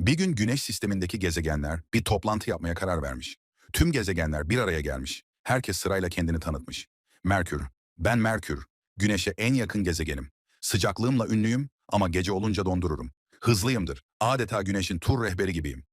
Bir gün Güneş sistemindeki gezegenler bir toplantı yapmaya karar vermiş. Tüm gezegenler bir araya gelmiş. Herkes sırayla kendini tanıtmış. Merkür, ben Merkür. Güneş'e en yakın gezegenim. Sıcaklığımla ünlüyüm ama gece olunca dondururum. Hızlıyımdır. Adeta Güneş'in tur rehberi gibiyim.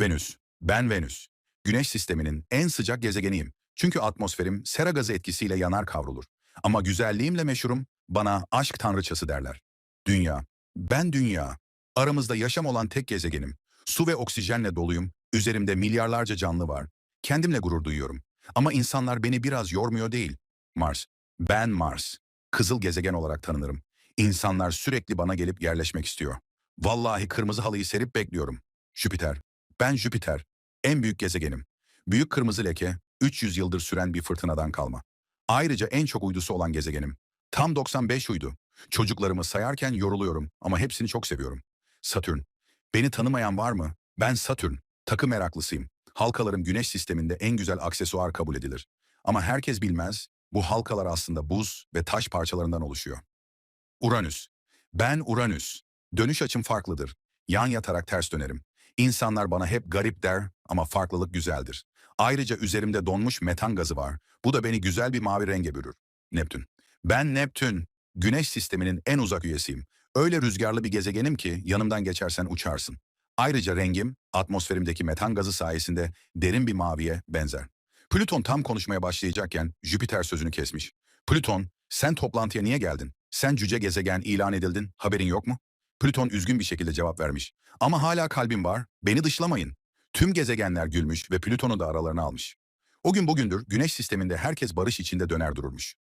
Venüs, ben Venüs. Güneş sisteminin en sıcak gezegeniyim. Çünkü atmosferim sera gazı etkisiyle yanar kavrulur. Ama güzelliğimle meşhurum, bana aşk tanrıçası derler. Dünya, ben dünya. Aramızda yaşam olan tek gezegenim. Su ve oksijenle doluyum. Üzerimde milyarlarca canlı var. Kendimle gurur duyuyorum. Ama insanlar beni biraz yormuyor değil. Mars. Ben Mars. Kızıl gezegen olarak tanınırım. İnsanlar sürekli bana gelip yerleşmek istiyor. Vallahi kırmızı halıyı serip bekliyorum. Jüpiter. Ben Jüpiter. En büyük gezegenim. Büyük kırmızı leke 300 yıldır süren bir fırtınadan kalma. Ayrıca en çok uydusu olan gezegenim. Tam 95 uydu. Çocuklarımı sayarken yoruluyorum ama hepsini çok seviyorum. Satürn. Beni tanımayan var mı? Ben Satürn. Takı meraklısıyım. Halkalarım güneş sisteminde en güzel aksesuar kabul edilir. Ama herkes bilmez, bu halkalar aslında buz ve taş parçalarından oluşuyor. Uranüs. Ben Uranüs. Dönüş açım farklıdır. Yan yatarak ters dönerim. İnsanlar bana hep garip der ama farklılık güzeldir. Ayrıca üzerimde donmuş metan gazı var. Bu da beni güzel bir mavi renge bürür. Neptün. Ben Neptün. Güneş sisteminin en uzak üyesiyim. Öyle rüzgarlı bir gezegenim ki yanımdan geçersen uçarsın. Ayrıca rengim atmosferimdeki metan gazı sayesinde derin bir maviye benzer. Plüton tam konuşmaya başlayacakken Jüpiter sözünü kesmiş. Plüton, sen toplantıya niye geldin? Sen cüce gezegen ilan edildin, haberin yok mu? Plüton üzgün bir şekilde cevap vermiş. Ama hala kalbim var, beni dışlamayın. Tüm gezegenler gülmüş ve Plüton'u da aralarına almış. O gün bugündür Güneş sisteminde herkes barış içinde döner dururmuş.